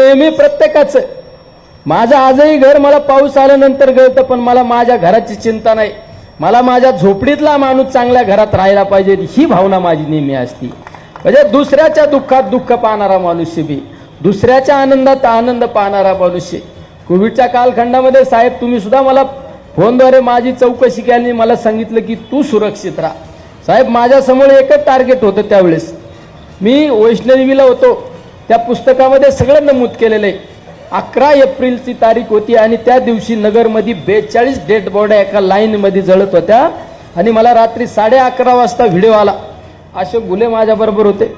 नेहमी प्रत्येकाचं. माझं आजही घर मला पाऊस आल्यानंतर गळतं पण मला माझ्या घराची चिंता नाही. मला माझ्या झोपडीतला माणूस चांगल्या घरात राहायला पाहिजे ही भावना माझी नेहमी असती. म्हणजे दुसऱ्याच्या दुःखात दुःख पाहणारा मनुष्य बी. दुसऱ्याच्या आनंदात आनंद पाहणारा मनुष्य. कोविडच्या कालखंडामध्ये साहेब तुम्ही सुद्धा मला फोनद्वारे माझी चौकशी केली मला सांगितलं की तू सुरक्षित राहा. साहेब माझ्यासमोर एकच टार्गेट होतं त्यावेळेस. मी वैष्णवीला होतो. त्या पुस्तकामध्ये सगळं नमूद केलेलं आहे. अकरा एप्रिलची तारीख होती आणि त्या दिवशी नगरमध्ये बेचाळीस डेड बॉड्या एका लाईनमध्ये जळत होत्या. आणि मला रात्री साडे अकरा वाजता व्हिडिओ आला. अशोक गुले माझ्याबरोबर होते.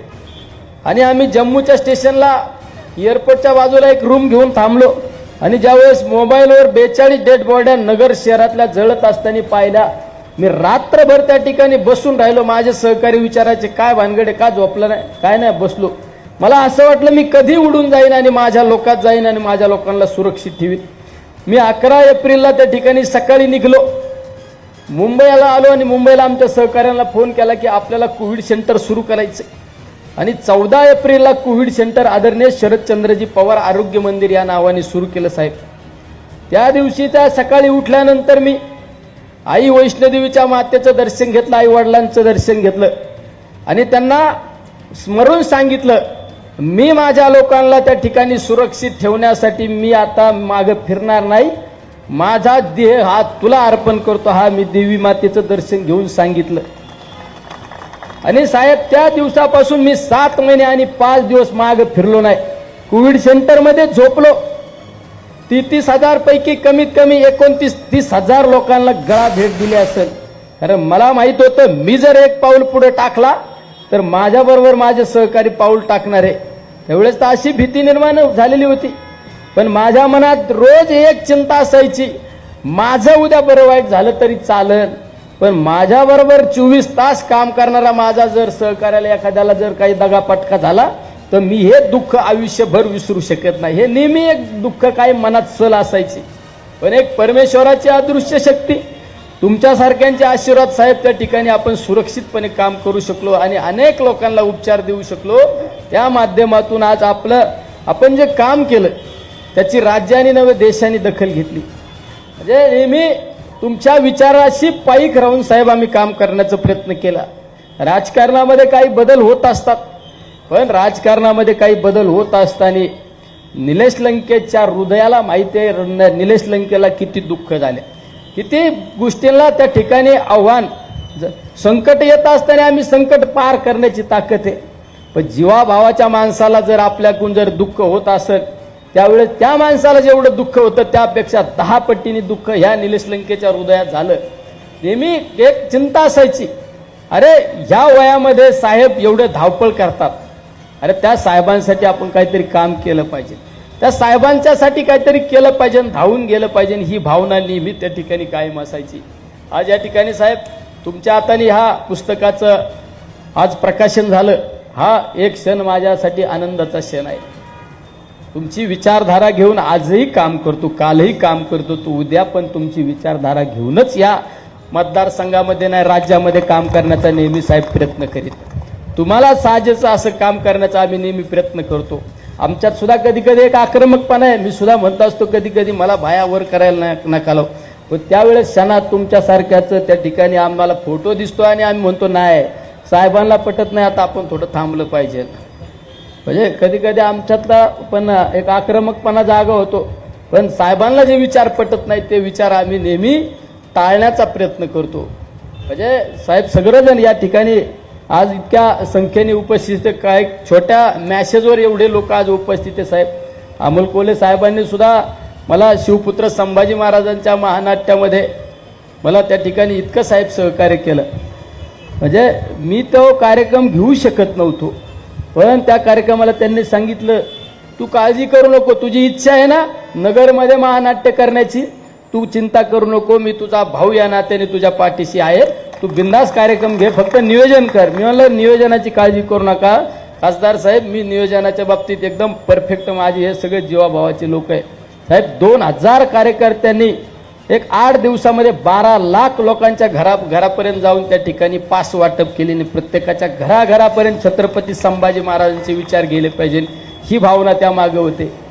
आणि आम्ही जम्मूच्या स्टेशनला एअरपोर्टच्या बाजूला एक रूम घेऊन थांबलो. आणि ज्यावेळेस मोबाईलवर बेचाळीस डेड बॉड्या नगर शहरातल्या जळत असताना पाहिल्या मी रात्रभर त्या ठिकाणी बसून राहिलो. माझे सहकारी विचारायचे काय भानगडे का झोपलं नाही? काय नाही बसलो. मला असं वाटलं मी कधी उडून जाईन आणि माझ्या लोकात जाईन आणि माझ्या लोकांना सुरक्षित ठेवीन. मी अकरा एप्रिलला त्या ठिकाणी सकाळी निघलो. मुंबईला आलो आणि मुंबईला आमच्या सहकाऱ्यांना फोन केला की आपल्याला कोविड सेंटर सुरू करायचं आणि चौदा एप्रिलला कोविड सेंटर आदरणीय शरदचंद्रजी पवार आरोग्य मंदिर या नावाने सुरू केलं साहेब. त्या दिवशी त्या सकाळी उठल्यानंतर मी आई वैष्णोदेवीच्या मातेचं दर्शन घेतलं आई वडिलांचं दर्शन घेतलं. आणि त्यांना स्मरून सांगितलं मी माझ्या लोकांना त्या ठिकाणी सुरक्षित ठेवण्यासाठी मी आता मागं फिरणार नाही. माझा देह हा तुला अर्पण करतो हा मी देवी मातेचं दर्शन घेऊन सांगितलं. आणि साहेब त्या दिवसापासून मी सात महिने आणि पाच दिवस माग फिरलो नाही. कोविड सेंटरमध्ये झोपलो. ती तीस हजार पैकी कमीत कमी एकोणतीस तीस हजार लोकांना गळा भेट दिली असेल. कारण मला माहीत होतं मी जर एक पाऊल पुढे टाकला तर माझ्याबरोबर माझे सहकारी पाऊल टाकणार आहे त्यावेळेस तर अशी भीती निर्माण झालेली होती. पण माझ्या मनात रोज एक चिंता असायची माझं उद्या बरं वाईट झालं तरी चालन पण माझ्याबरोबर चोवीस तास काम करणारा माझा जर सहकार्याला एखाद्याला जर काही दगापटका झाला तर मी हे दुःख आयुष्यभर विसरू शकत नाही. हे नेहमी एक दुःख काही मनात सल असायची. पण एक परमेश्वराची अदृश्य शक्ती तुमच्यासारख्यांचे आशीर्वाद साहेब त्या ठिकाणी आपण सुरक्षितपणे काम करू शकलो आणि अनेक लोकांना उपचार देऊ शकलो. या माध्यमातून आज आपलं आपण जे काम केलं त्याची राज्याने नव्हे देशाने दखल घेतली. म्हणजे नेहमी तुमच्या विचाराशी पायीक राहून साहेब आम्ही काम करण्याचा प्रयत्न केला. राजकारणामध्ये काही बदल होत असतात पण राजकारणामध्ये काही बदल होत असताना निलेश लंकेच्या हृदयाला माहिती आहे निलेश लंकेला किती दुःख झाले. किती गोष्टींना त्या ठिकाणी आव्हान संकट येत असताना आम्ही संकट पार करण्याची ताकद आहे. पण जीवाभावाच्या माणसाला जर आपल्याकडून जर दुःख होत असेल त्यावेळेस त्या माणसाला जेवढं दुःख होतं त्यापेक्षा दहा पट्टीने दुःख ह्या निलेश लंकेच्या हृदयात झालं. नेहमी एक चिंता असायची अरे ह्या वयामध्ये साहेब एवढे धावपळ करतात. अरे त्या साहेबांसाठी आपण काहीतरी काम केलं पाहिजे. त्या साहेबांच्यासाठी काहीतरी केलं पाहिजे धावून गेलं पाहिजे ही भावना नेहमी त्या ठिकाणी कायम असायची. आज या ठिकाणी साहेब तुमच्या हाताने ह्या पुस्तकाचं आज प्रकाशन झालं. हा एक क्षण माझ्यासाठी आनंदाचा क्षण आहे. तुमची विचारधारा घेऊन आजही काम करतो कालही काम करतो तो उद्या पण तुमची विचारधारा घेऊनच या. मतदारसंघामध्ये नाही राज्यामध्ये काम करण्याचा नेहमी साहेब प्रयत्न करीत. तुम्हाला साजेचं असं काम करण्याचा आम्ही नेहमी प्रयत्न करतो. आमच्यात सुद्धा कधी कधी एक आक्रमकपणा आहे. मी सुद्धा म्हणत असतो कधी कधी मला भायावर करायला नका लावू पण त्यावेळेस क्षणात तुमच्यासारख्याचं त्या ठिकाणी आम्हाला फोटो दिसतो आणि आम्ही म्हणतो नाही साहेबांना पटत नाही आता आपण थोडं थांबलं पाहिजे. म्हणजे कधी कधी आमच्यातला पण एक आक्रमकपणा जागा होतो. पण साहेबांना जे विचार पटत नाही ते विचार आम्ही नेहमी टाळण्याचा प्रयत्न करतो. म्हणजे साहेब सगळेजण या ठिकाणी आज इतक्या संख्येने उपस्थित काय छोट्या मॅसेजवर एवढे लोक आज उपस्थित आहे साहेब. अमोल कोले साहेबांनी सुद्धा मला शिवपुत्र संभाजी महाराजांच्या महानाट्यामध्ये मला त्या ठिकाणी इतकं साहेब सहकार्य केलं. म्हणजे मी तो कार्यक्रम घेऊ शकत नव्हतो. पण त्या कार्यक्रमाला त्यांनी सांगितलं तू काळजी करू नको तुझी इच्छा आहे ना नगरमध्ये महानाट्य करण्याची. तू चिंता करू नको मी तुझा भाऊ या नात्याने तुझ्या पाठीशी आहे. तू बिंदास कार्यक्रम घे फक्त नियोजन कर. मी म्हणलं नियोजनाची काळजी करू नका. खासदार साहेब मी नियोजनाच्या बाबतीत एकदम परफेक्ट माझी हे सगळे जीवाभावाचे लोक आहे साहेब दोन हजार कार्यकर्त्यांनी एक आठ दिवसामध्ये बारा लाख लोकांच्या घरा घरापर्यंत जाऊन त्या ठिकाणी पास वाटप केले आणि प्रत्येकाच्या घराघरापर्यंत छत्रपती संभाजी महाराजांचे विचार गेले पाहिजे. ही भावना त्यामागे होते.